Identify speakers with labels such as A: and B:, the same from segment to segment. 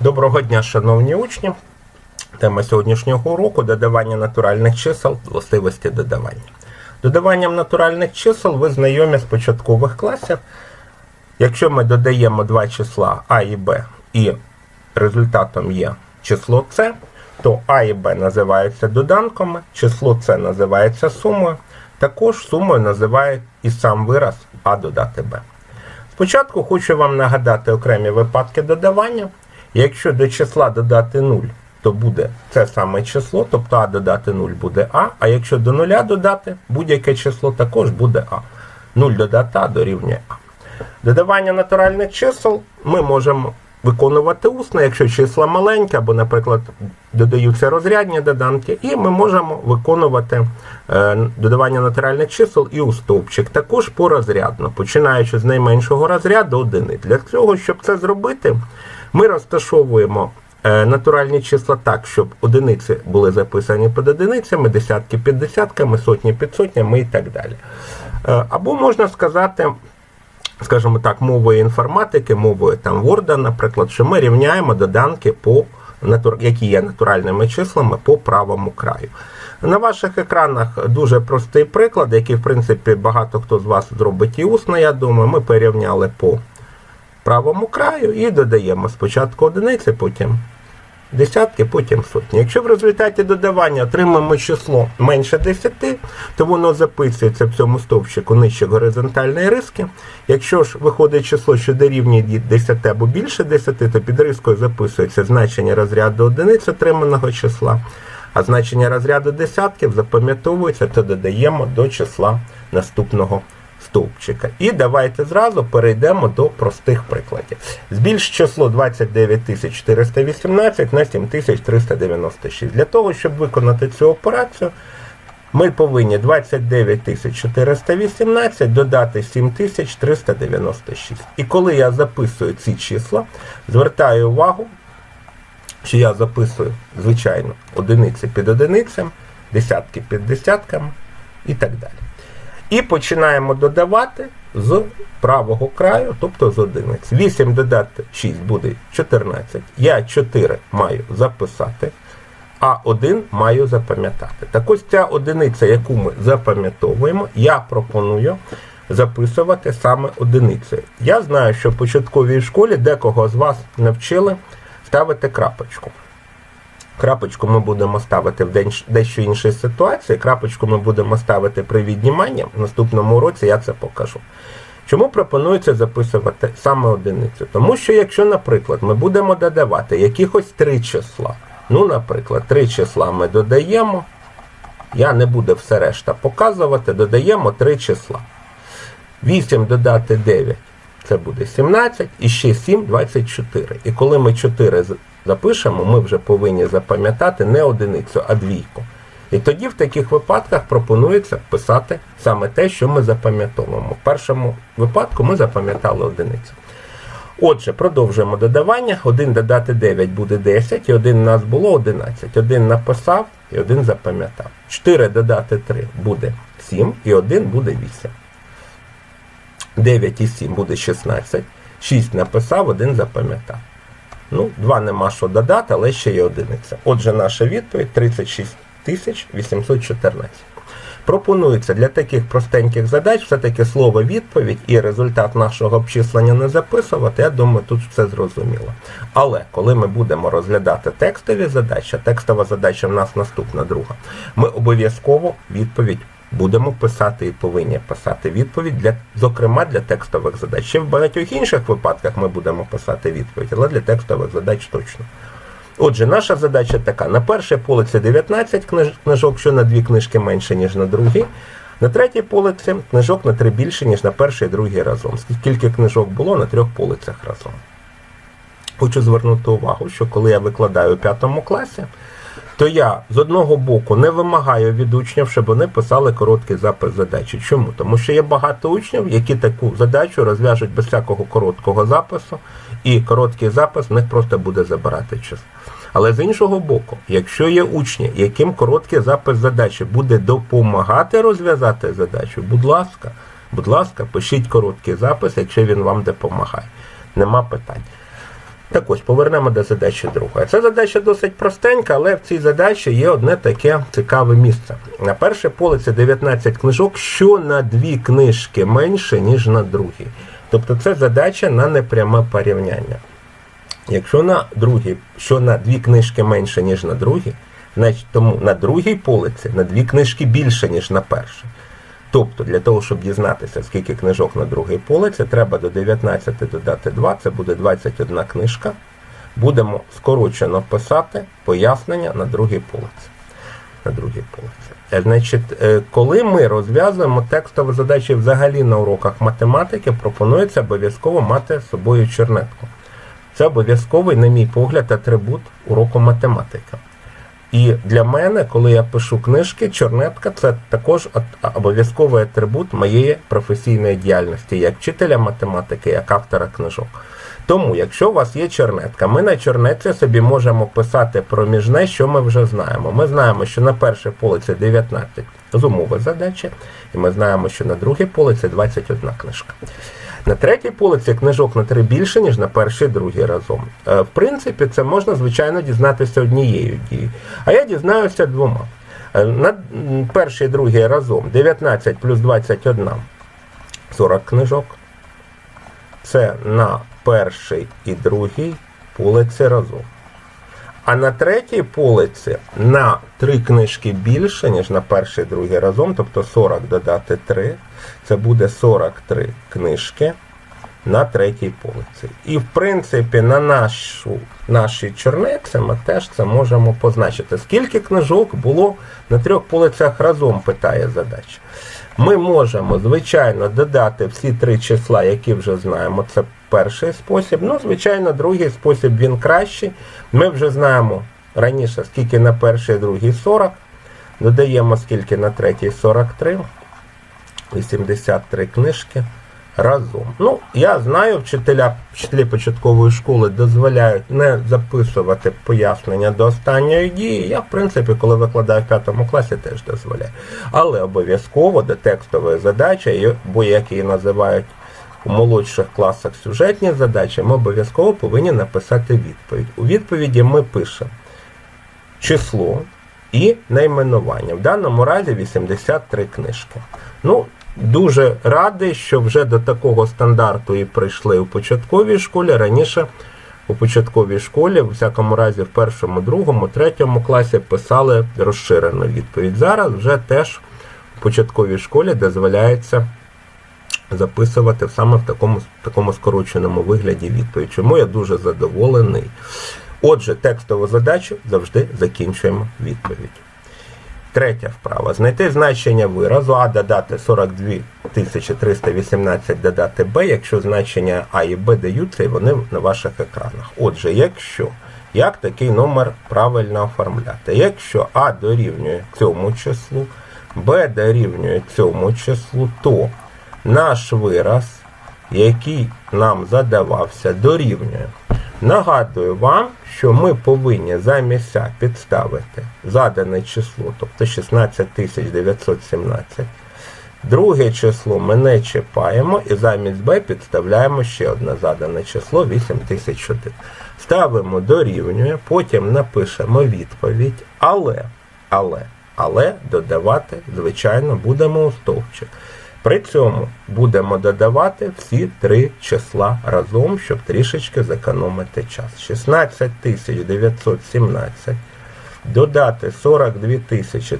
A: Доброго дня, шановні учні. Тема сьогоднішнього уроку додавання натуральних чисел, властивості додавання. Додаванням натуральних чисел ви знайомі з початкових класів. Якщо ми додаємо два числа А і Б, і результатом є число С, то А і Б називаються доданками, число С називається сумою. Також сумою називають і сам вираз А додати Б. Спочатку хочу вам нагадати окремі випадки додавання. Якщо до числа додати 0, то буде це саме число, тобто А додати 0 буде А, а якщо до нуля додати будь-яке число, також буде А. 0 додати А дорівнює А. Додавання натуральних чисел ми можемо виконувати усно, якщо числа маленькі, або, наприклад, додаються розрядні доданки, і ми можемо виконувати е, додавання натуральних чисел і у стовпчик, також порозрядно, починаючи з найменшого розряду одиниць. Для цього, щоб це зробити, ми розташовуємо е, натуральні числа так, щоб одиниці були записані під одиницями, десятки під десятками, сотні під сотнями і так далі. Е, Або можна сказати, скажімо так, мовою інформатики, мовою там Word, наприклад, що ми рівняємо доданки по які є натуральними числами по правому краю. На ваших екранах дуже простий приклад, який, в принципі, багато хто з вас зробить і усно, я думаю. Ми порівняли по правому краю і додаємо спочатку одиниці, потім десятки, потім сотні. Якщо в результаті додавання отримаємо число менше 10, то воно записується в цьому стовпчику нижче горизонтальної риски. Якщо ж виходить число, що дорівнює 10 або більше 10, то під рискою записується значення розряду одиниць отриманого числа. А значення розряду десятків запам'ятовується, то додаємо до числа наступного стовпчика. І давайте зразу перейдемо до простих прикладів. Збільш число 29418 на 7396. Для того, щоб виконати цю операцію, ми повинні 29418 додати 7396. І коли я записую ці числа, звертаю увагу, що я записую, звичайно, одиниці під одиницям, десятки під десятками і так далі. І починаємо додавати з правого краю, тобто з одиниць. 8 додати 6 буде 14. Я 4 маю записати, а 1 маю запам'ятати. Так ось ця одиниця, яку ми запам'ятовуємо, я пропоную записувати саме одиницею. Я знаю, що в початковій школі декого з вас навчили ставити крапочку. Крапочку ми будемо ставити в дещо іншій ситуації. Крапочку ми будемо ставити при відніманні. В наступному уроці я це покажу. Чому пропонується записувати саме одиницю? Тому що якщо, наприклад, ми будемо додавати якихось три числа, ну, наприклад, три числа ми додаємо, я не буду все решта показувати, додаємо три числа. 8 додати 9 це буде 17, і ще 7 24. І коли ми 4 з- запишемо, ми вже повинні запам'ятати не одиницю, а двійку. І тоді в таких випадках пропонується писати саме те, що ми запам'ятовуємо. В першому випадку ми запам'ятали одиницю. Отже, продовжуємо додавання. 1 додати 9 буде 10, і 1 у нас було 11. 1 написав і 1 запам'ятав. 4 додати 3 буде 7, і 1 буде 8. 9 і 7 буде 16. 6 написав, 1 запам'ятав. Ну, 2 нема що додати, але ще є одиниця. Отже, наша відповідь 36 814. Пропонується для таких простеньких задач все-таки слово відповідь і результат нашого обчислення не записувати. Я думаю, тут все зрозуміло. Але коли ми будемо розглядати текстові задачі, текстова задача в нас наступна друга, ми обов'язково відповідь будемо писати і повинні писати відповідь для, зокрема для текстових задач. Ще в багатьох інших випадках ми будемо писати відповідь, але для текстових задач точно. Отже, наша задача така: на першій полиці 19 книж- книжок, що на дві книжки менше, ніж на другій. На третій полиці книжок на три більше, ніж на перший і другий разом. Скільки книжок було на трьох полицях разом. Хочу звернути увагу, що коли я викладаю у п'ятому класі, то я з одного боку не вимагаю від учнів, щоб вони писали короткий запис задачі. Чому? Тому що є багато учнів, які таку задачу розв'яжуть без всякого короткого запису, і короткий запис в них просто буде забирати час. Але з іншого боку, якщо є учні, яким короткий запис задачі буде допомагати розв'язати задачу, будь ласка, будь ласка, пишіть короткий запис, якщо він вам допомагає. Нема питань. Так ось, повернемо до задачі другої. Ця задача досить простенька, але в цій задачі є одне таке цікаве місце. На першій полиці 19 книжок, що на дві книжки менше, ніж на другій. Тобто це задача на непряме порівняння. Якщо на другій, що на дві книжки менше, ніж на другій, значить тому на другій полиці на дві книжки більше, ніж на першій. Тобто, для того, щоб дізнатися, скільки книжок на другій полиці, треба до 19 додати 2, це буде 21 книжка. Будемо скорочено писати пояснення на другій полиці. На другій полиці. Е, Значить, е, коли ми розв'язуємо текстові задачі взагалі на уроках математики, пропонується обов'язково мати з собою чернетку. Це обов'язковий, на мій погляд, атрибут уроку математики. І для мене, коли я пишу книжки, чорнетка це також обов'язковий атрибут моєї професійної діяльності як вчителя математики, як автора книжок. Тому, якщо у вас є чернетка, ми на чорнетці собі можемо писати проміжне, що ми вже знаємо. Ми знаємо, що на першій полиці 19 з умови задачі, і ми знаємо, що на другій полиці 21 книжка. На третій полиці книжок на три більше, ніж на перший і другій разом. Е, В принципі, це можна, звичайно, дізнатися однією дією. А я дізнаюся двома. Е, На перший і другий разом 19 плюс 21 40 книжок. Це на перший і другий полиці разом. А на третій полиці на три книжки більше, ніж на перший другий разом, тобто 40 додати 3, це буде 43 книжки на третій полиці. І в принципі на нашу, нашій чорниці ми теж це можемо позначити. Скільки книжок було на трьох полицях разом, питає задача. Ми можемо, звичайно, додати всі три числа, які вже знаємо. Це перший спосіб. Ну, звичайно, другий спосіб він кращий. Ми вже знаємо раніше, скільки на перший другий 40. Додаємо скільки на третій 43. 83 книжки разом. Ну, я знаю, вчителя, вчителі початкової школи дозволяють не записувати пояснення до останньої дії. Я, в принципі, коли викладаю в п'ятому класі, теж дозволяю. Але обов'язково до текстової задачі, бо як її називають у молодших класах сюжетні задачі, ми обов'язково повинні написати відповідь. У відповіді ми пишемо число і найменування. В даному разі 83 книжки. Ну, дуже радий, що вже до такого стандарту і прийшли у початковій школі. Раніше у початковій школі, в всякому разі, в першому, другому, третьому класі писали розширену відповідь. Зараз вже теж у початковій школі дозволяється записувати саме в такому, такому скороченому вигляді відповідь. Чому я дуже задоволений. Отже, текстову задачу завжди закінчуємо відповідь. Третя вправа. Знайти значення виразу А додати 42 318 додати Б, якщо значення А і Б даються, і вони на ваших екранах. Отже, якщо, як такий номер правильно оформляти? Якщо А дорівнює цьому числу, Б дорівнює цьому числу, то наш вираз, який нам задавався, дорівнює. Нагадую вам, що ми повинні замість А підставити задане число, тобто 16917. Друге число ми не чіпаємо і замість Б підставляємо ще одне задане число 8001. Ставимо дорівнює, потім напишемо відповідь, але, але, але додавати, звичайно, будемо у стовпчик. При цьому будемо додавати всі три числа разом, щоб трішечки зекономити час. 16917, додати 42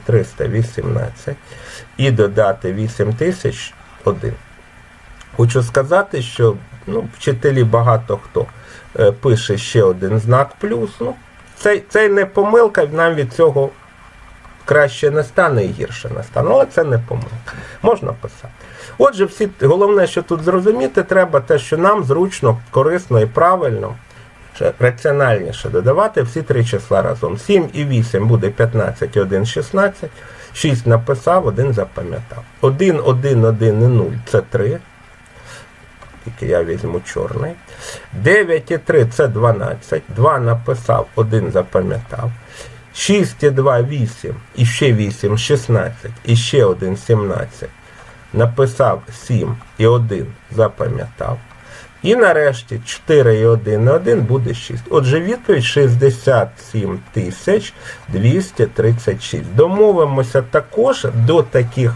A: 318 і додати 8001. Хочу сказати, що ну, вчителі багато хто е, пише ще один знак плюс. Ну, це, це не помилка, нам від цього краще не стане і гірше не стане, але це не помилка. Можна писати. Отже, всі, головне, що тут зрозуміти, треба те, що нам зручно, корисно і правильно, раціональніше додавати всі три числа разом. 7 і 8 буде 15 і 1 16. 6 написав, 1 запам'ятав. 1, 1, 1 і 0 це 3. Тільки я візьму чорний. 9 і 3 це 12. 2 написав, 1 запам'ятав. 6 і 2 8, і ще 8 16, і ще 1 17. Написав 7 і 1 запам'ятав. І нарешті 4 і 1 на 1 буде 6. Отже, відповідь 67 тисяч 236. Домовимося також до таких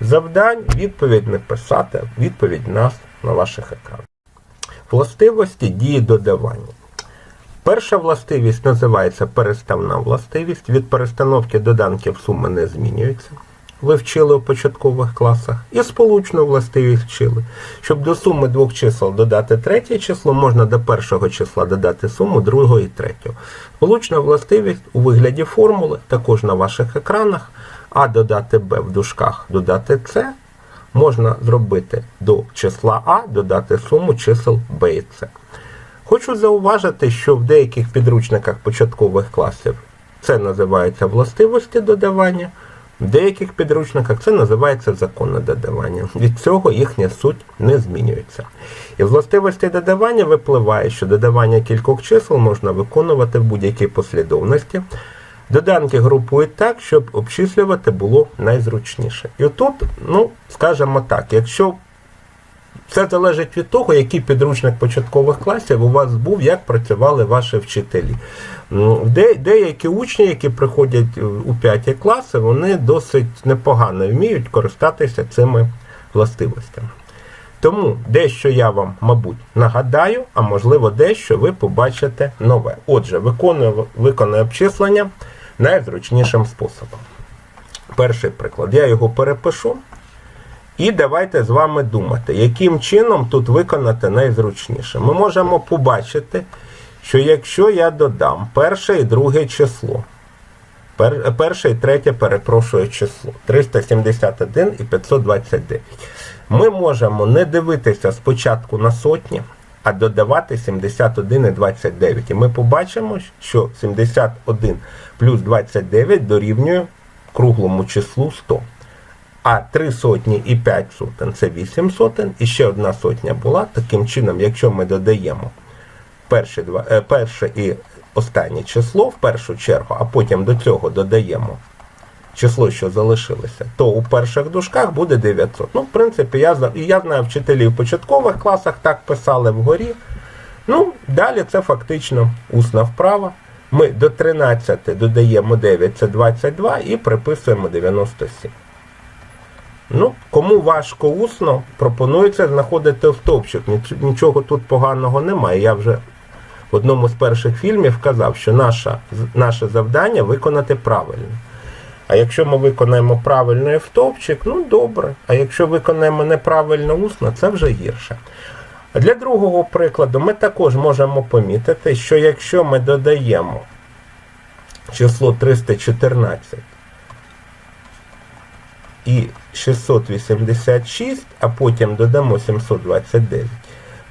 A: завдань відповідь не писати, відповідь нас на ваших екранах. Властивості дії додавання. Перша властивість називається переставна властивість. Від перестановки доданків суми не змінюється. Ви вчили у початкових класах. І сполучну властивість вчили. Щоб до суми двох чисел додати третє число, можна до першого числа додати суму другого і третього. Сполучна властивість у вигляді формули, також на ваших екранах. А додати Б в дужках, додати С, можна зробити до числа А, додати суму чисел Б і С. Хочу зауважити, що в деяких підручниках початкових класів це називається властивості додавання, в деяких підручниках це називається законне додавання. Від цього їхня суть не змінюється. Із властивості додавання випливає, що додавання кількох чисел можна виконувати в будь-якій послідовності. Доданки групують так, щоб обчислювати було найзручніше. І отут, ну, скажімо так, якщо все залежить від того, який підручник початкових класів у вас був, як працювали ваші вчителі. Де, деякі учні, які приходять у п'яті класи, вони досить непогано вміють користатися цими властивостями. Тому дещо я вам, мабуть, нагадаю, а можливо, дещо ви побачите нове. Отже, виконую, виконую обчислення найзручнішим способом. Перший приклад. Я його перепишу. І давайте з вами думати, яким чином тут виконати найзручніше. Ми можемо побачити, що якщо я додам перше і друге число, пер, перше і третє, перепрошую число 371 і 529, ми можемо не дивитися спочатку на сотні, а додавати 71 і 29. І ми побачимо, що 71 плюс 29 дорівнює круглому числу 100. А 3 сотні і 5 сотень це 8 сотень, і ще одна сотня була. Таким чином, якщо ми додаємо перше, два, е, перше і останнє число в першу чергу, а потім до цього додаємо число, що залишилося, то у перших дужках буде 900. Ну, в принципі, я, я знаю вчителів в початкових класах так писали вгорі. Ну, далі це фактично усна вправа. Ми до 13 додаємо 9, це 22 і приписуємо 97. Ну, кому важко усно, пропонується знаходити в топчик. Нічого тут поганого немає. Я вже в одному з перших фільмів казав, що наша, наше завдання виконати правильно. А якщо ми виконаємо правильно і в ну добре. А якщо виконаємо неправильно усно, це вже гірше. А Для другого прикладу ми також можемо помітити, що якщо ми додаємо число 314 і 686, а потім додамо 729,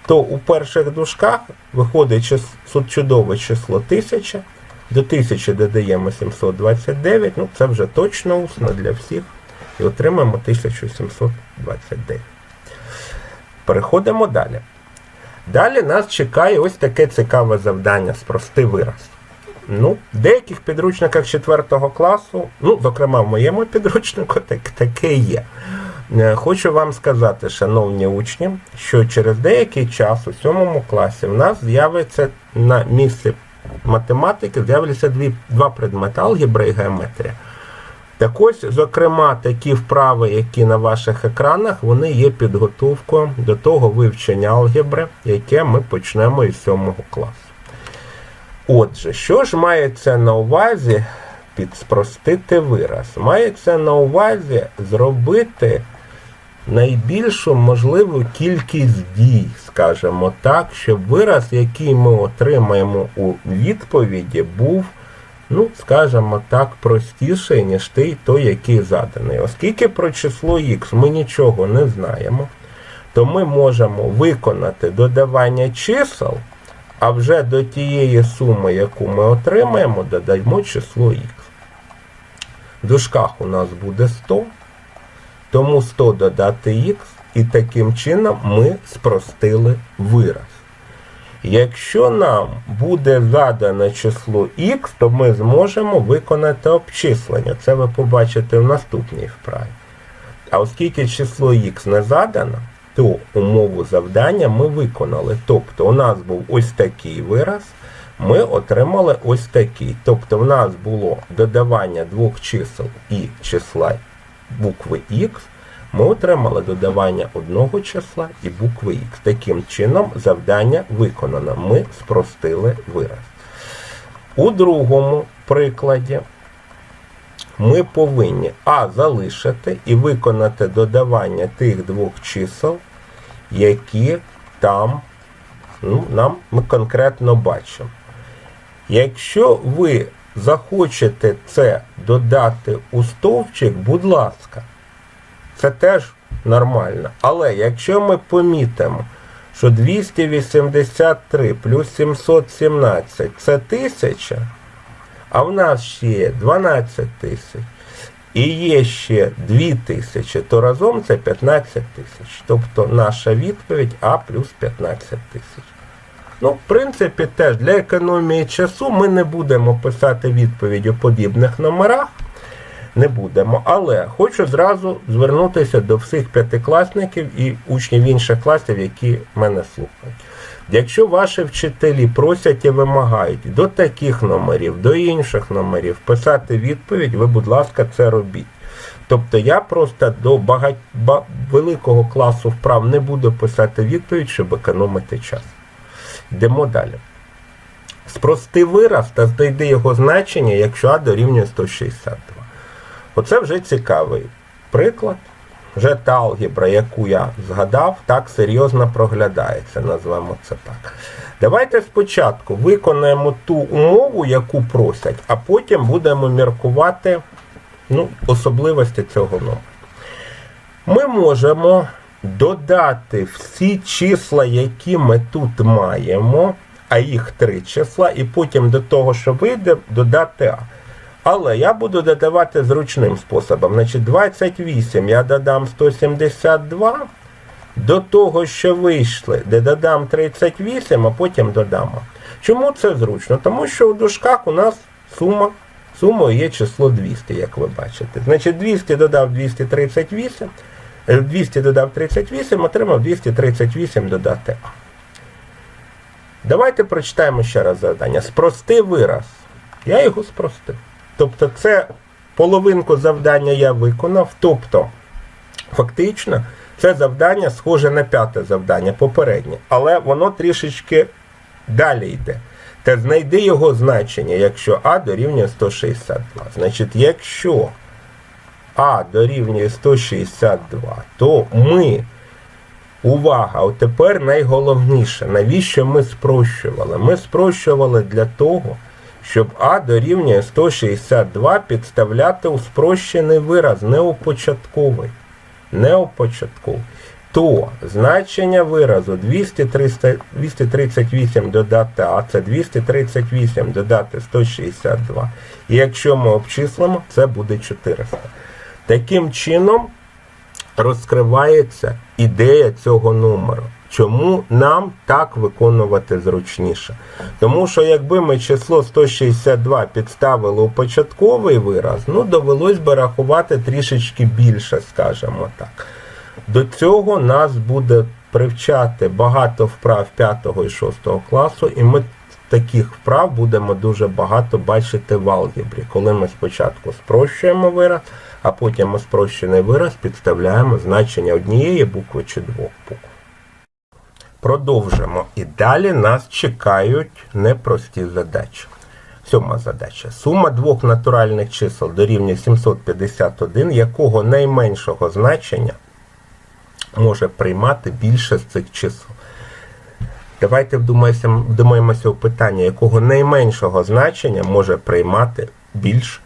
A: то у перших дужках виходить чудове число 1000, до 1000 додаємо 729, ну це вже точно усно для всіх, і отримаємо 1729. Переходимо далі. Далі нас чекає ось таке цікаве завдання спрости вираз. Ну, в деяких підручниках 4 класу, ну, зокрема в моєму підручнику, так, таке є. Е, Хочу вам сказати, шановні учні, що через деякий час у 7 класі в нас з'явиться на місці математики з'являться дві, два предмети алгебра і геометрія. Так ось, зокрема, такі вправи, які на ваших екранах, вони є підготовкою до того вивчення алгебри, яке ми почнемо із 7 класу. Отже, що ж мається на увазі під спростити вираз? Мається на увазі зробити найбільшу можливу кількість дій, скажімо так, щоб вираз, який ми отримаємо у відповіді, був, ну, скажімо так, простіший, ніж той, той, який заданий. Оскільки про число х ми нічого не знаємо, то ми можемо виконати додавання чисел, а вже до тієї суми, яку ми отримаємо, додаємо число х. В дужках у нас буде 100, тому 100 додати х, і таким чином ми спростили вираз. Якщо нам буде задане число х, то ми зможемо виконати обчислення. Це ви побачите в наступній вправі. А оскільки число х не задано, то умову завдання ми виконали. Тобто у нас був ось такий вираз, ми отримали ось такий. Тобто в нас було додавання двох чисел і числа букви Х, ми отримали додавання одного числа і букви Х. Таким чином завдання виконано. Ми спростили вираз. У другому прикладі ми повинні А залишити і виконати додавання тих двох чисел, які там ну, нам ми конкретно бачимо. Якщо ви захочете це додати у стовпчик, будь ласка, це теж нормально. Але якщо ми помітимо, що 283 плюс 717 це 1000, а в нас ще є 12 тисяч і є ще 2 тисячі, то разом це 15 тисяч. Тобто наша відповідь А плюс 15 тисяч. Ну, в принципі, теж для економії часу ми не будемо писати відповідь у подібних номерах. Не будемо. Але хочу зразу звернутися до всіх п'ятикласників і учнів інших класів, які мене слухають. Якщо ваші вчителі просять і вимагають до таких номерів, до інших номерів писати відповідь, ви, будь ласка, це робіть. Тобто я просто до багать... ба... великого класу вправ не буду писати відповідь, щоб економити час. Йдемо далі. Спрости вираз та знайди його значення, якщо А дорівнює 162. Оце вже цікавий приклад. Вже та алгебра, яку я згадав, так серйозно проглядається, назвемо це так. Давайте спочатку виконаємо ту умову, яку просять, а потім будемо міркувати ну, особливості цього номера. Ми можемо додати всі числа, які ми тут маємо, а їх три числа, і потім до того, що вийде, додати А. Але я буду додавати зручним способом. Значить, 28 я додам 172. До того, що вийшли, де додам 38, а потім додам. Чому це зручно? Тому що у дужках у нас сума. Сумою є число 200, як ви бачите. Значить, 200 додав 238, 200 додав 38, отримав 238 додати А. Давайте прочитаємо ще раз завдання. Спрости вираз. Я його спростив. Тобто, це половинку завдання я виконав. Тобто, фактично, це завдання схоже на п'яте завдання, попереднє. Але воно трішечки далі йде. Та знайди його значення, якщо А дорівнює 162. Значить, якщо А дорівнює 162, то ми. Увага! От тепер найголовніше, навіщо ми спрощували? Ми спрощували для того, щоб А дорівнює 162 підставляти у спрощений вираз, не у початковий. Не у початковий. То значення виразу 238 додати А, це 238 додати 162. І якщо ми обчислимо, це буде 400. Таким чином розкривається ідея цього номеру. Чому нам так виконувати зручніше? Тому що якби ми число 162 підставили у початковий вираз, ну довелось би рахувати трішечки більше, скажімо так. До цього нас буде привчати багато вправ 5 і 6 класу, і ми таких вправ будемо дуже багато бачити в алгебрі, коли ми спочатку спрощуємо вираз, а потім ми спрощений вираз підставляємо значення однієї букви чи двох букв. Продовжимо. І далі нас чекають непрості задачі. Сьома задача. Сума двох натуральних чисел дорівнює 751, якого найменшого значення може приймати більше з цих чисел. Давайте вдумаємося у питання, якого найменшого значення може приймати більш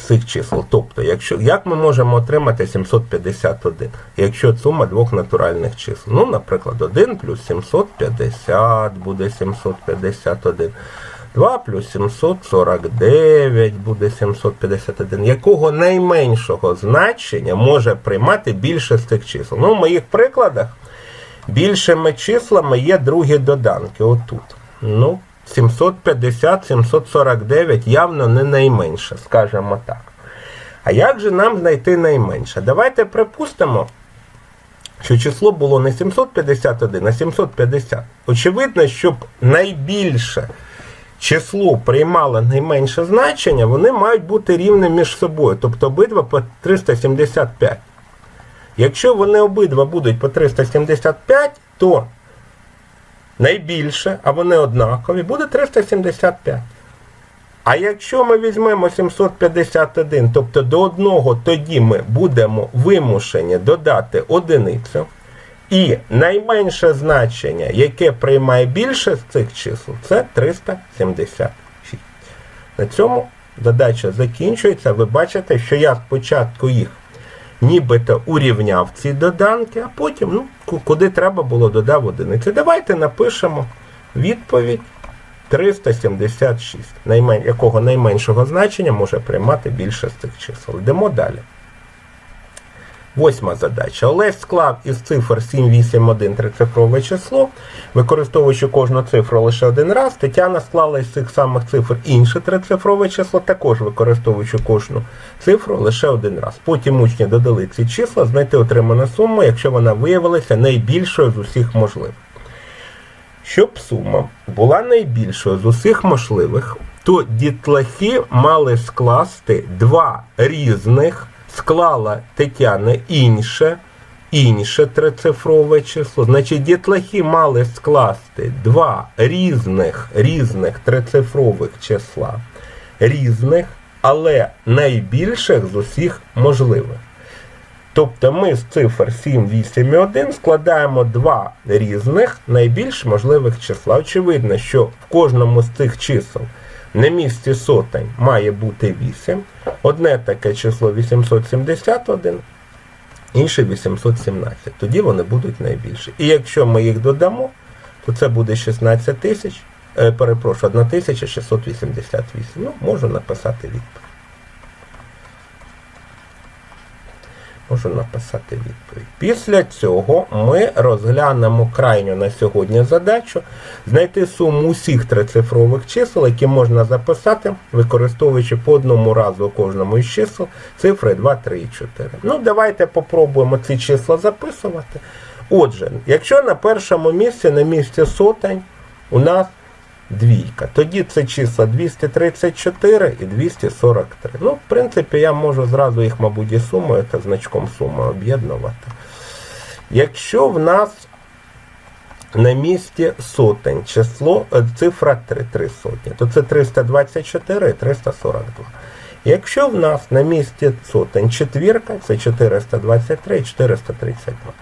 A: цих чисел. Тобто, якщо, як ми можемо отримати 751, якщо сума двох натуральних чисел? Ну, наприклад, 1 плюс 750 буде 751. 2 плюс 749 буде 751. Якого найменшого значення може приймати більше з цих чисел? Ну, в моїх прикладах більшими числами є другі доданки. Отут. Ну, 750, 749 явно не найменше, скажімо так. А як же нам знайти найменше? Давайте припустимо, що число було не 751, а 750. Очевидно, щоб найбільше число приймало найменше значення, вони мають бути рівні між собою, тобто обидва по 375. Якщо вони обидва будуть по 375, то найбільше, а вони однакові, буде 375. А якщо ми візьмемо 751, тобто до одного, тоді ми будемо вимушені додати одиницю. І найменше значення, яке приймає більше з цих чисел, це 376. На цьому задача закінчується. Ви бачите, що я спочатку їх нібито урівняв ці доданки, а потім, ну, куди треба було, додав одиниці. Давайте напишемо відповідь 376, якого найменшого значення може приймати більше з цих чисел. Йдемо далі. Восьма задача. Олесь склав із цифр 7, 8, 1 трицифрове число, використовуючи кожну цифру лише один раз. Тетяна склала із цих самих цифр інше трицифрове число, також використовуючи кожну цифру лише один раз. Потім учні додали ці числа, знайти отриману суму, якщо вона виявилася найбільшою з усіх можливих. Щоб сума була найбільшою з усіх можливих, то дітлахи мали скласти два різних, склала Тетяна інше, інше трицифрове число. Значить, дітлахи мали скласти два різних, різних трицифрових числа, різних, але найбільших з усіх можливих. Тобто ми з цифр 7, 8 і 1 складаємо два різних найбільш можливих числа. Очевидно, що в кожному з цих чисел на місці сотень має бути 8. Одне таке число 871, інше 817. Тоді вони будуть найбільші. І якщо ми їх додамо, то це буде 16 тисяч, е, перепрошую, 1688. Ну, можу написати відповідь. Можу написати відповідь. Після цього ми розглянемо крайню на сьогодні задачу знайти суму усіх трицифрових чисел, які можна записати, використовуючи по одному разу кожному із чисел цифри 2, 3 і 4. Ну, давайте попробуємо ці числа записувати. Отже, якщо на першому місці, на місці сотень, у нас двійка. Тоді це числа 234 і 243. Ну, в принципі, я можу зразу їх, мабуть, і сумою та значком суми об'єднувати. Якщо в нас на місці сотень число, е, цифра 3, 3 сотні, то це 324 і 342. Якщо в нас на місці сотень четвірка, це 423 432.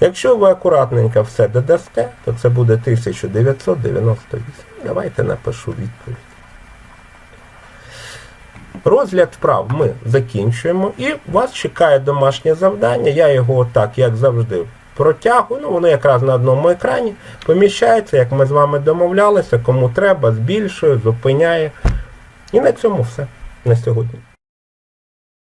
A: Якщо ви акуратненько все додасте, то це буде 1998. Давайте напишу відповідь. Розгляд вправ ми закінчуємо і вас чекає домашнє завдання. Я його отак, як завжди, протягую. Ну, воно якраз на одному екрані поміщається, як ми з вами домовлялися, кому треба, збільшує, зупиняє. І на цьому все на сьогодні.